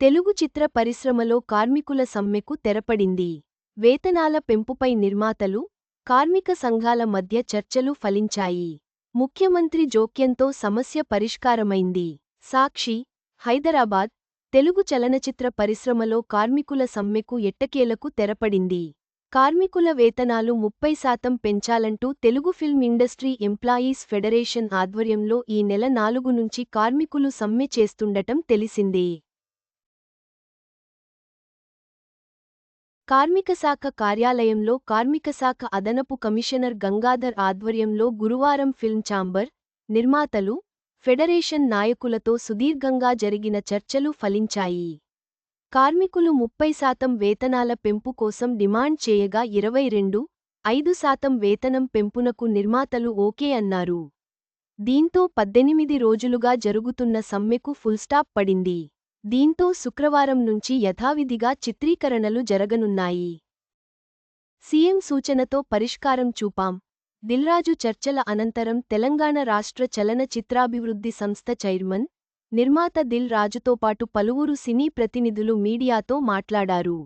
తెలుగు చిత్ర పరిశ్రమలో కార్మికుల సమ్మెకు తెరపడింది. వేతనాల పెంపుపై నిర్మాతలు కార్మిక సంఘాల మధ్య చర్చలు ఫలించాయి. ముఖ్యమంత్రి జోక్యంతో సమస్య పరిష్కారమైంది. సాక్షి హైదరాబాద్ తెలుగు చలనచిత్ర పరిశ్రమలో కార్మికుల సమ్మెకు ఎట్టకేలకు తెరపడింది. కార్మికుల వేతనాలు ముప్పై శాతం పెంచాలంటూ Telugu Film Industry Employees Federation ఆధ్వర్యంలో ఈ నెల నాలుగు నుంచి కార్మికులు సమ్మె చేస్తుండటం తెలిసిందే. కార్మికశాఖ కార్యాలయంలో కార్మికశాఖ అదనపు కమిషనర్ గంగాధర్ ఆధ్వర్యంలో గురువారం ఫిల్మ్ ఛాంబర్ నిర్మాతలు ఫెడరేషన్ నాయకులతో సుదీర్ఘంగా జరిగిన చర్చలు ఫలించాయి. కార్మికులు ముప్పై శాతం వేతనాల పెంపు కోసం డిమాండ్ చేయగా ఇరవై రెండు ఐదు శాతం వేతనం పెంపునకు నిర్మాతలు ఓకే అన్నారు. దీంతో పద్దెనిమిది రోజులుగా జరుగుతున్న సమ్మెకు ఫుల్స్టాప్ పడింది. దీంతో శుక్రవారం నుంచి యథావిధిగా చిత్రీకరణలు జరగనున్నాయి. సీఎం సూచనతో పరిష్కారం చూపాం. దిల్రాజు చర్చల అనంతరం తెలంగాణ రాష్ట్ర చలనచిత్రాభివృద్ధి సంస్థ చైర్మన్ నిర్మాత దిల్ రాజుతో పాటు పలువురు సినీ ప్రతినిధులు మీడియాతో మాట్లాడారు.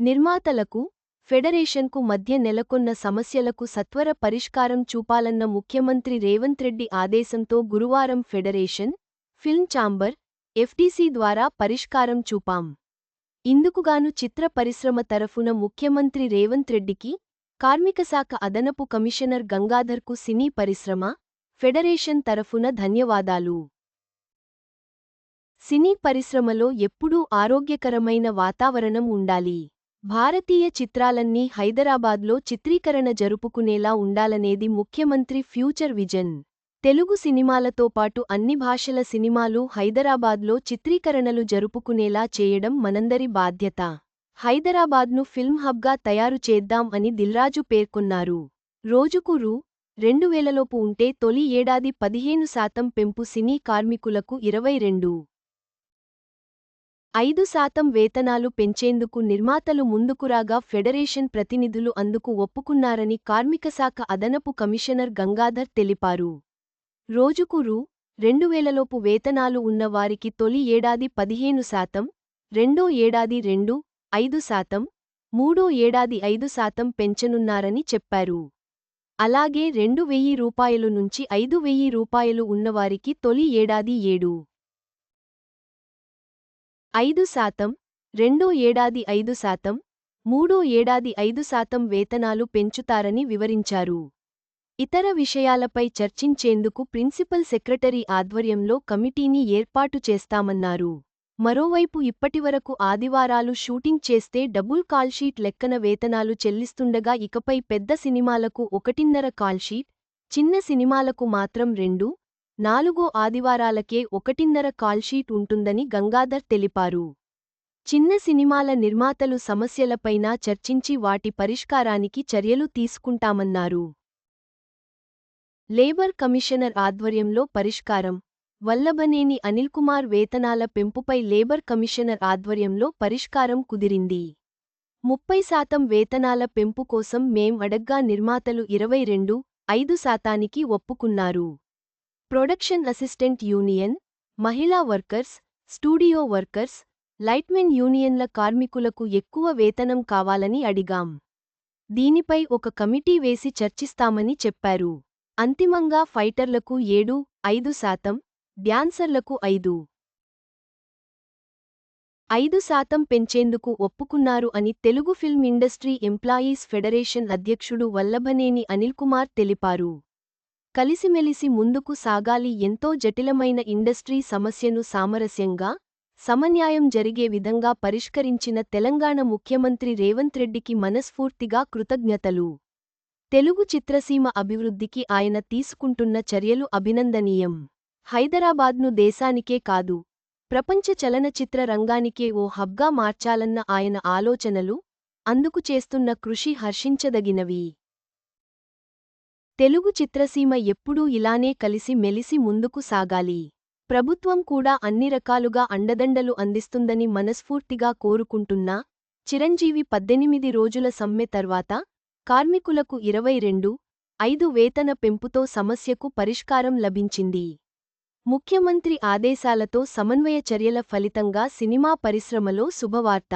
నిర్మాతలకు ఫెడరేషన్కు మధ్య నెలకొన్న సమస్యలకు సత్వర పరిష్కారం చూపాలన్న ముఖ్యమంత్రి రేవంత్ రెడ్డి ఆదేశంతో గురువారం ఫెడరేషన్ ఫిల్మ్ ఛాంబర్ ఎఫ్టీసీ ద్వారా పరిష్కారం చూపాం. ఇందుకుగాను చిత్ర పరిశ్రమ తరఫున ముఖ్యమంత్రి రేవంత్ రెడ్డికి కార్మికశాఖ అదనపు కమిషనర్ గంగాధర్కు సినీ పరిశ్రమ ఫెడరేషన్ తరఫున ధన్యవాదాలు. సినీ పరిశ్రమలో ఎప్పుడూ ఆరోగ్యకరమైన వాతావరణం ఉండాలి. భారతీయ చిత్రాలన్నీ హైదరాబాద్లో చిత్రీకరణ జరుపుకునేలా ఉండాలనేది ముఖ్యమంత్రి ఫ్యూచర్ విజన్. తెలుగు సినిమాలతో పాటు అన్ని భాషల సినిమాలు హైదరాబాద్లో చిత్రీకరణలు జరుపుకునేలా చేయడం మనందరి బాధ్యత. హైదరాబాద్ను ఫిల్మ్ హబ్గా తయారు చేద్దాం అని దిల్రాజు పేర్కొన్నారు. రోజుకు రూ. రెండు వేలలోపు ఉంటే తొలి ఏడాది పదిహేను శాతం పెంపు సినీ కార్మికులకు ఇరవై రెండు. ఐదు శాతం వేతనాలు పెంచేందుకు నిర్మాతలు ముందుకురాగా ఫెడరేషన్ ప్రతినిధులు అందుకు ఒప్పుకున్నారని కార్మికశాఖ అదనపు కమిషనర్ గంగాధర్ తెలిపారు. రోజుకు రూ రెండు వేలలోపు వేతనాలు ఉన్న వారికి తొలి ఏడాది పదిహేను శాతం రెండో ఏడాది రెండు ఐదు శాతం మూడో ఏడాది ఐదు శాతం పెంచనున్నారని చెప్పారు. అలాగే రెండు వెయ్యి రూపాయలు నుంచి ఐదు వెయ్యి రూపాయలు ఉన్నవారికి తొలి ఏడాది ఏడు. ఐదు శాతం రెండో ఏడాది ఐదు శాతం మూడో ఏడాది ఐదు శాతం వేతనాలు పెంచుతారని వివరించారు. ఇతర విషయాలపై చర్చించేందుకు ప్రిన్సిపల్ సెక్రటరీ ఆధ్వర్యంలో కమిటీని ఏర్పాటు చేస్తామన్నారు. మరోవైపు ఇప్పటివరకు ఆదివారాలు షూటింగ్ చేస్తే డబుల్ కాల్షీట్ లెక్కన వేతనాలు చెల్లిస్తుండగా ఇకపై పెద్ద సినిమాలకు ఒకటిన్నర కాల్షీట్ చిన్న సినిమాలకు మాత్రం రెండు నాలుగో ఆదివారాలకే ఒకటిన్నర కాల్షీట్ ఉంటుందని గంగాధర్ తెలిపారు. చిన్న సినిమాల నిర్మాతలు సమస్యలపైనా చర్చించి వాటి పరిష్కారానికి చర్యలు తీసుకుంటామన్నారు. లేబర్ కమిషనర్ ఆధ్వర్యంలో పరిష్కారం. వల్లభనేని అనిల్కుమార్ వేతనాల పెంపుపై లేబర్ కమిషనర్ ఆధ్వర్యంలో పరిష్కారం కుదిరింది. ముప్పై శాతం వేతనాల పెంపు కోసం మేం అడగ్గా నిర్మాతలు ఇరవై రెండు ఐదు శాతానికి ఒప్పుకున్నారు. ప్రొడక్షన్ అసిస్టెంట్ యూనియన్ మహిళా వర్కర్స్ స్టూడియో వర్కర్స్ లైట్మెన్ యూనియన్ల కార్మికులకు ఎక్కువ వేతనం కావాలని అడిగాం. దీనిపై ఒక కమిటీ వేసి చర్చిస్తామని చెప్పారు. అంతిమంగా ఫైటర్లకు ఏడు ఐదు శాతం డ్యాన్సర్లకు ఐదు. ఐదు శాతం పెంచేందుకు ఒప్పుకున్నారు అని Telugu Film Industry Employees Federation అధ్యక్షుడు వల్లభనేని అనిల్కుమార్ తెలిపారు. కలిసిమెలిసి ముందుకు సాగాలి ఎంతో జటిలమైన ఇండస్ట్రీ సమస్యను సామరస్యంగా సమన్యాయం జరిగే విధంగా పరిష్కరించిన తెలంగాణ ముఖ్యమంత్రి రేవంత్ రెడ్డికి మనస్ఫూర్తిగా కృతజ్ఞతలు. తెలుగు చిత్రసీమ అభివృద్ధికి ఆయన తీసుకుంటున్న చర్యలు అభినందనీయం. హైదరాబాద్ను దేశానికే కాదు ప్రపంచ చలనచిత్ర రంగానికే ఓ హబ్గా మార్చాలన్న ఆయన ఆలోచనలు అందుకు చేస్తున్న కృషి హర్షించదగినవి. తెలుగు చిత్రసీమ ఎప్పుడూ ఇలానే కలిసి మెలిసి ముందుకు సాగాలి. ప్రభుత్వం కూడా అన్ని రకాలుగా అండదండలు అందిస్తుందని మనస్ఫూర్తిగా కోరుకుంటున్నా చిరంజీవి పద్దెనిమిది రోజుల సమ్మె తర్వాత కార్మికులకు ఇరవై రెండు ఐదు వేతన పెంపుతో సమస్యకు పరిష్కారం లభించింది. ముఖ్యమంత్రి ఆదేశాలతో సమన్వయ చర్యల ఫలితంగా సినిమా పరిశ్రమలో శుభవార్త.